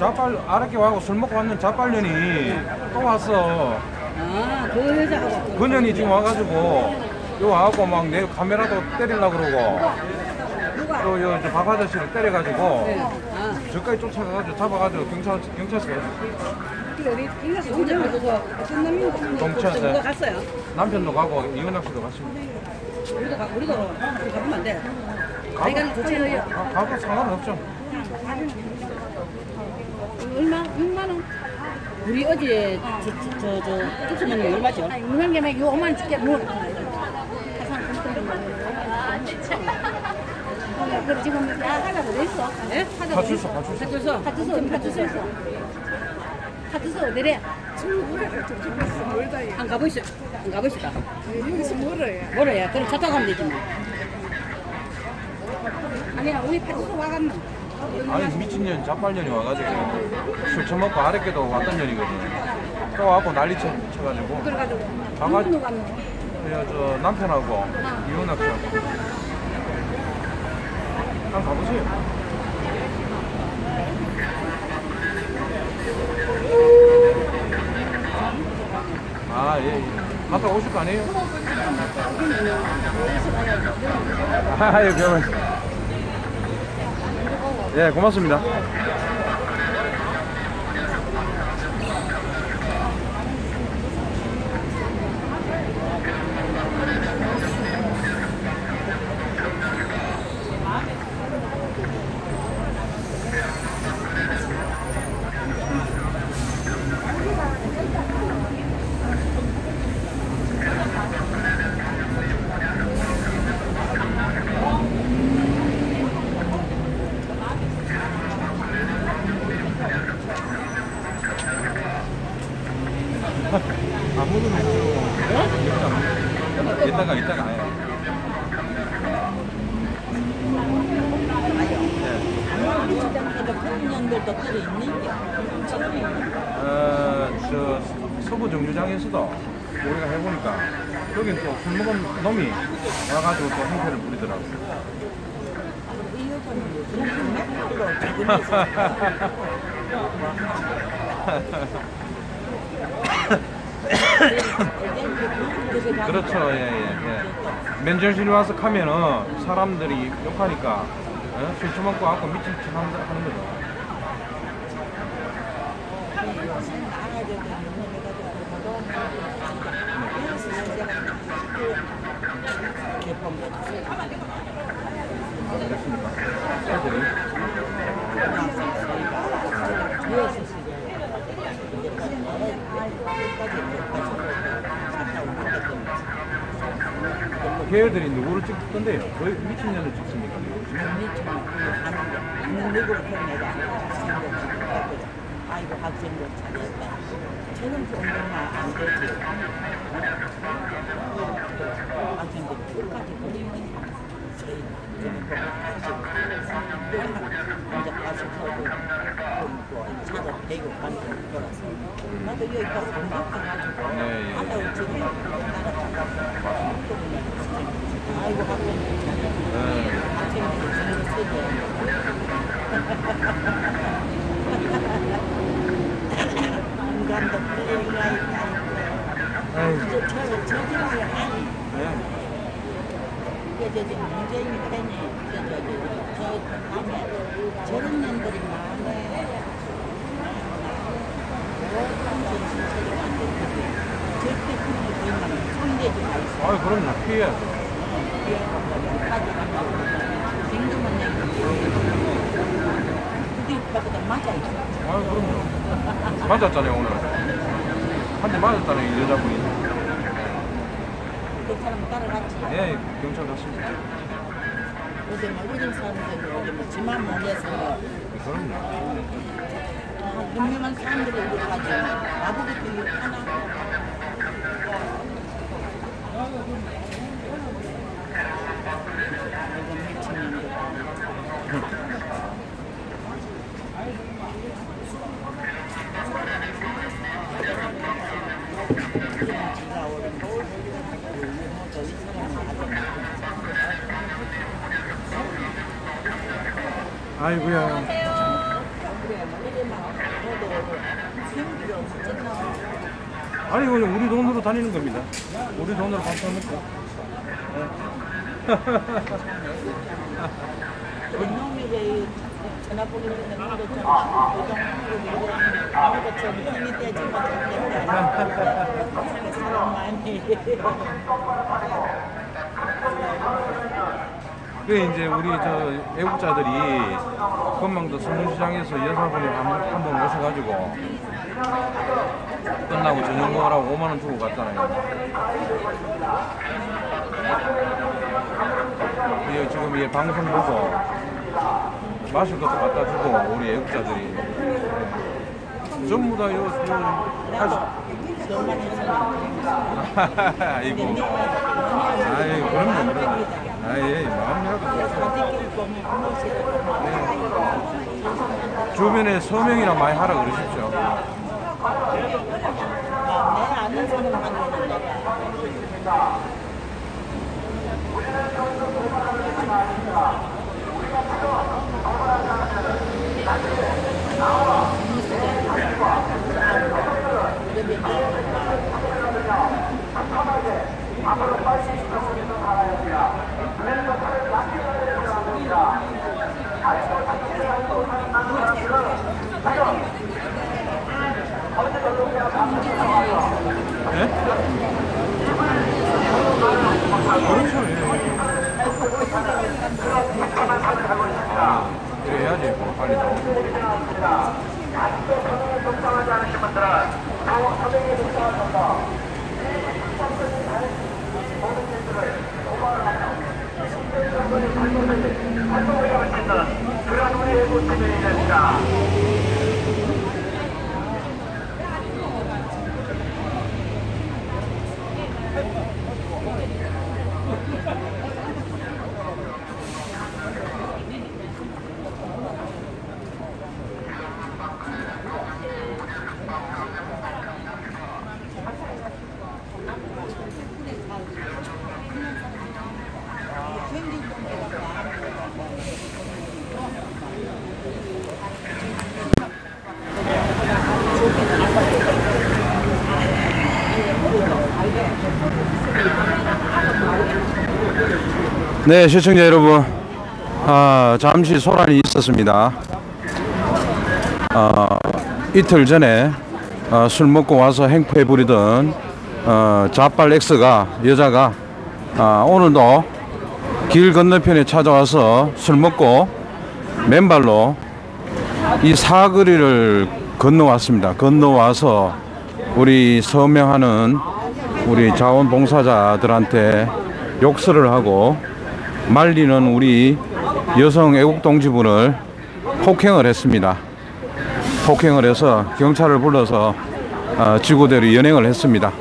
자빨, 아랫게 와고 술 먹고 왔는 자빨년이 또 왔어. 아그 여자하고 그 그년이 지금 와가지고, 요 와갖고 막 내 카메라도 때리려고 그러고, 누가 또 요, 저박 아저씨를 때려가지고, 네. 아 저까지 쫓아가가지고 잡아가지고 경찰, 경찰서에. 누가 갔어요? 남편도 가고 이은학 씨도 갔습니다. 우리도 가 우리도 우리 가보면 안 돼. 아이가 좋지. 가, 가도 상관없죠. 얼마? 6만 원. 우리 어제 저저저 특수면이 얼마죠? 6만 개면 요 5만 줄게 뭐. 그래 지금 야 하나도 왜 있어? 예? 파출소, 파출소. 파출소. 파주소 파주소 있어. 파주소 어디래? 안 가보시죠. 안 가보시다. 여기서 멀어요. 뭐래요? 그럼 차 타고 가면 되지 뭐. 아니야 우리 파주소 와갔나? 아니 미친년 자빨년이 와가지고 술 처먹고 아랫게도 왔던 년이거든. 또 와갖고 난리 쳐, 쳐가지고 그래가지고 가가- 누구 갔노? 그냥 저 남편하고 이은학 씨하고 한번 가보세요. 아 예. 예. 갔다 오실 거 아니에요? 아, 예, 그러면. 예, 고맙습니다. 아무도 맥주. 이따가, 이따가 아예. 청년들도 들어 있는 게. 어, 정류장에서도 우리가 해보니까 여긴 또술 먹은 놈이 와가지고 또 행패를 부리더라고. 그렇죠, 예, 예, 예. 맨정신이 와서 가면은 사람들이 욕하니까 어? 술 처먹고 와서 미친 척 하는 하는 거죠. 걔들이 누구를 찍던데요? 거의 미친년을 찍습니까? 누구를 표현해라. 아이고 학생들 잘했다. 저는 정말 안 되지. 학생들 끝까지 보내면 저희 먼저 가서 서고 또 차도 대고 가는 거라서 나도 여기 가서 공격해가지고 네, 예. 아까 지금 따라가고 아이고 학생들. 네. 학생들 잘했어. 인 간도 풀리가 있다. 에이, 이제 저, 저지를 하니. 네. 이게 저, 저 문재인 팬이 저, 저, 저, 저 밤에 저런 년들이 되는데 절대 그런 거 보면 손대지 말고 아유, 그럼요. 피해야죠. 생각만 내고 보다 맞아야지. 아유, 그럼요. 맞았잖아요, 오늘. 한 대 맞았잖아요, 이 여자분이. 그 사람 따라갔지. 예, 경찰 갔습니다. 어제 뭐 이런 사람들 뭐 지만 못해서 그럼요. 아, 분명한 사람들이 욕하지. 나보고도 욕하나? 이거 미친년들. 그냥 지가 오른 거. 뭐저 이 사람은 아이고야. 아니, 이거 우리 돈으로 다니는 겁니다. 우리 돈으로 밥 사먹고. 놈이 전화 보내는이 되지 못하겠네. 사람 많이. 그 이제 우리 저 애국자들이 금방도 서문시장에서 여사분이 한번 오셔가지고 끝나고 저녁 먹으라고 5만 원 주고 갔잖아요. 이 지금 이 방송 보고 마실 것도 갖다 주고 우리 애국자들이 네. 전부 다 요, 요, 아이고. 아이 그럼요 그럼요 아예 마음이라도 주변에 서명이나 많이 하라 그러십시오 사람만 있는데. 예? 確認ですか 네, 시청자 여러분, 아, 잠시 소란이 있었습니다. 어, 이틀 전에 어, 술 먹고 와서 행패 부리던 어, 자빨 X가 여자가 아, 오늘도 길 건너편에 찾아와서 술 먹고 맨발로 이 사거리를 건너왔습니다. 건너와서 우리 서명하는 우리 자원봉사자들한테 욕설을 하고 말리는 우리 여성 애국 동지분을 폭행을 했습니다. 폭행을 해서 경찰을 불러서 어, 지구대로 연행을 했습니다.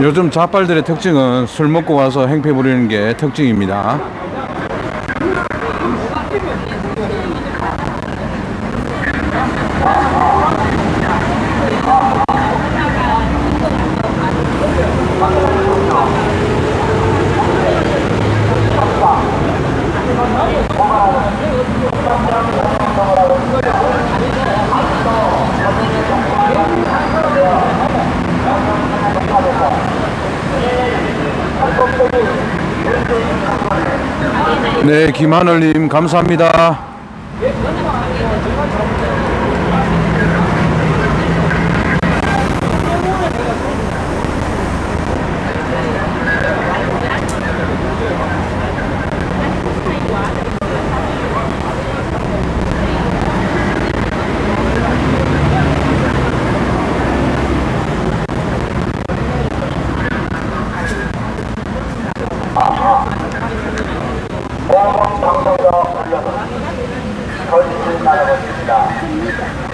요즘 자빨들의 특징은 술 먹고 와서 행패 부리는 게 특징입니다. 네, 김하늘님 감사합니다. 모범 방송으로 올려서 거짓을 말하고 있습니다.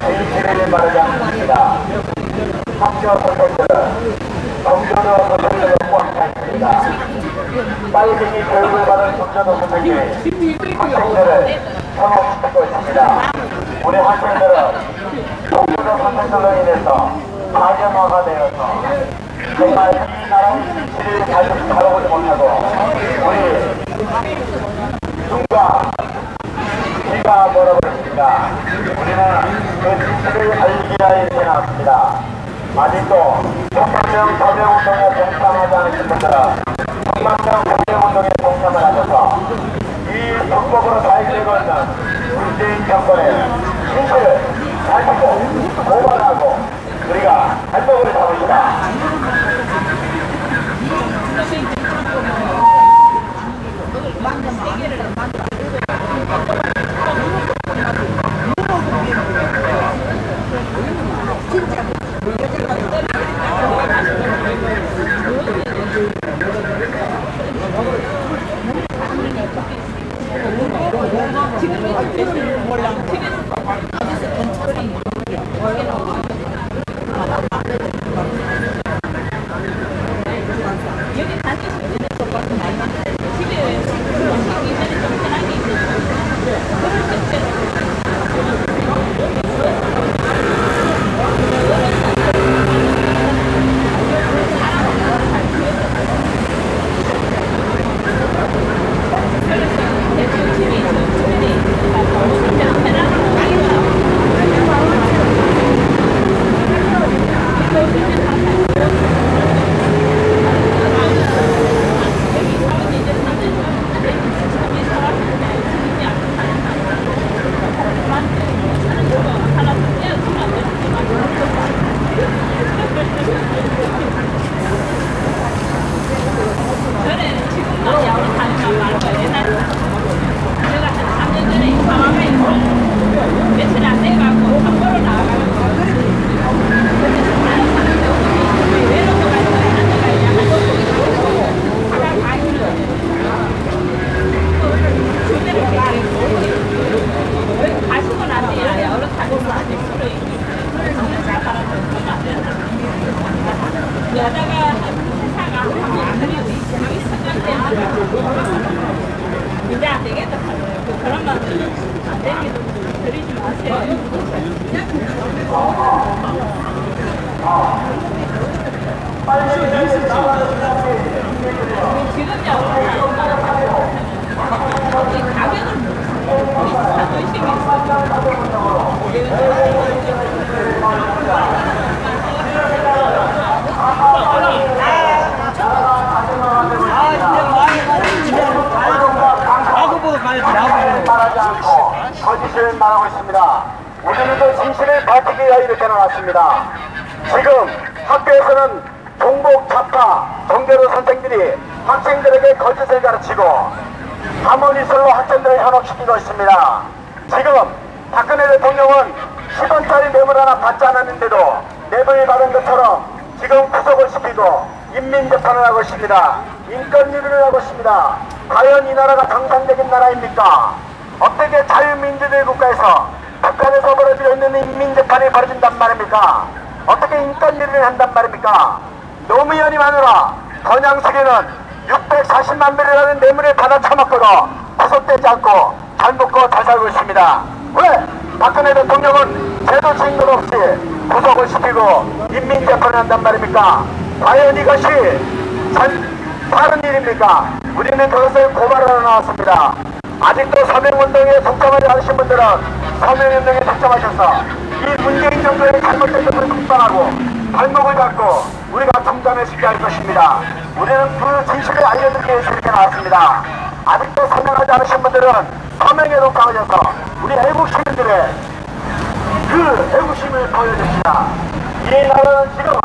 진실을 말하지 않습니다. 학교 선생들은 정교도 선생들로 꽉 찼습니다. 빨갱이 교육을 받은 정교도 선생님이 학생들을 현혹시키고 있습니다. 우리 학생들은 정교도 선생들로 인해서 가정화가 되어서 정말 이 진실을 잘 다뤄보지 못하고 우리 눈과 귀가 멀어버렸습니다. 우리는 그 진실을 알기 위하여 태어났습니다. 아직도 천만명 서명운동에 동참하지 않으신 분들은 천만명 서명운동에 동참을 하셔서 이 불법으로 자유되고 있는 문재인 정권의 진실을 밝히고 고발하고 우리가 발목을 잡읍시다. Thank you. 거짓을 말하고 있습니다. 우리는 진실을 밝히기 위하여 이렇게 나왔습니다. 지금 학교에서는 종복 잡파 정대로 선생들이 학생들에게 거짓을 가르치고 가문이설로 학생들을 현혹시키고 있습니다. 지금 박근혜 대통령은 10원짜리 뇌물 하나 받지 않았는데도 뇌물 받은 것처럼 지금 구속을 시키고 인민재판을 하고 있습니다. 인권유린을 하고 있습니다. 과연 이 나라가 정상적인 나라입니까? 어떻게 자유민주주의 국가에서 북한에서 벌어지고 있는 인민재판이 벌어진단 말입니까? 어떻게 인권유린을 한단 말입니까? 노무현이 마누라 건양숙이는 640만 배라는 뇌물을 받아 처먹고도 구속되지 않고 잘 먹고 잘 살고 있습니다. 왜? 박근혜 대통령은 제도 증거 없이 구속을 시키고 인민재판을 한단 말입니까? 과연 이것이 잘, 바른 일입니까? 우리는 그것을 고발하러 나왔습니다. 아직도 서명운동에 동참하지 않으신 분들은 서명운동에 동참하셔서 이 문재인 정부의 잘못된 것을 국방하고 발목을 잡고 우리가 동참을 시켜야 할 것입니다. 우리는 그 진실을 알려드리기 위해서 이렇게 나왔습니다. 아직도 서명하지 않으신 분들은 서명에 동참하셔서 우리 애국 시민들의 그 애국심을 보여줍시다. 이 나라는 지금은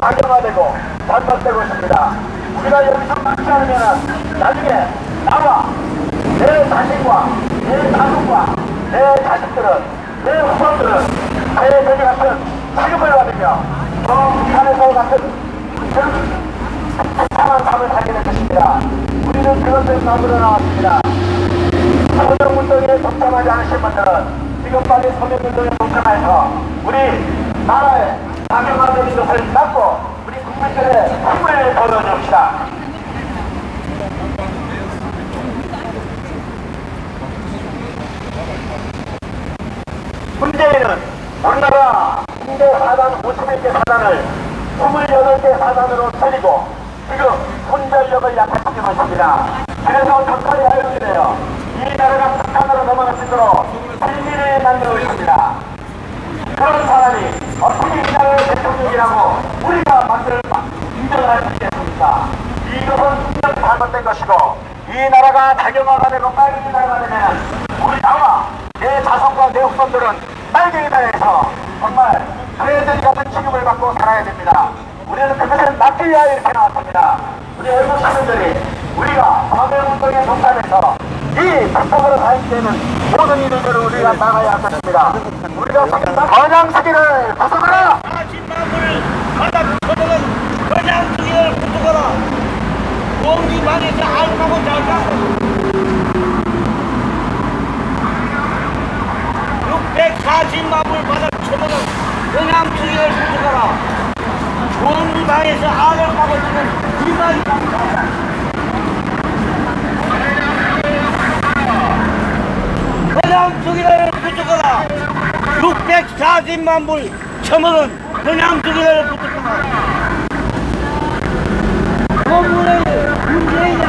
악영화되고 단절되고 있습니다. 우리가 여기서 막지 않으면 나중에 나와 내 자신과 내 가족과 내 자식들은 내 후손들은 사회적인 같은 취급을 받으며 저 북한에서 같은 비참한 삶을 살게 될 것입니다. 우리는 그것을 만들어 나왔습니다. 서명운동에 동참하지 않으신 분들은 지금 빨리 서명운동에 동참해서 우리 나라의 악영화되는 것을 막고 우리 국민들의 힘을 보여줍시다. 문재인은 우리나라 군대 사단 51개 사단을 28개 사단으로 줄이고 지금 군전력을 약화시키고 있습니다. 그래서 북한이 알려주네요. 이 나라가 북한으로 넘어갈 수 있도록 빌미를 만들고 있습니다. 그런 사람이 어떻게 이 나라의 대통령이라고 우리가 만들 인정을 할 수 있겠습니까? 이것은 분명 잘못된 것이고 이 나라가 자경화가 되고 빨갱이 나라가 되면 우리 나와 내 자손과 내 후손들은 빨갱이 나라에서 정말 그애들 같은 취급을 받고 살아야 됩니다. 우리는 그것을 막기 위하여 이렇게 나왔습니다. 우리 외국 시민들이 우리가 사회운동에 동참해서 이 북쪽으로 사행되는 모든 일들을 우리가 나가야 할 것입니다. 우리가 번양시기를 구속하라! 마지막을 그냥 두개를 붙어거라 공기방에서 알파고 잘가 640만불 바닥 쳐먹은 그냥 두개를 붙어거라. 공기방에서 알을 까고 지금 이만이 그냥 두개를 붙어거라. 640만 불 처먹은 붙었구만. 건물에 문재인이 그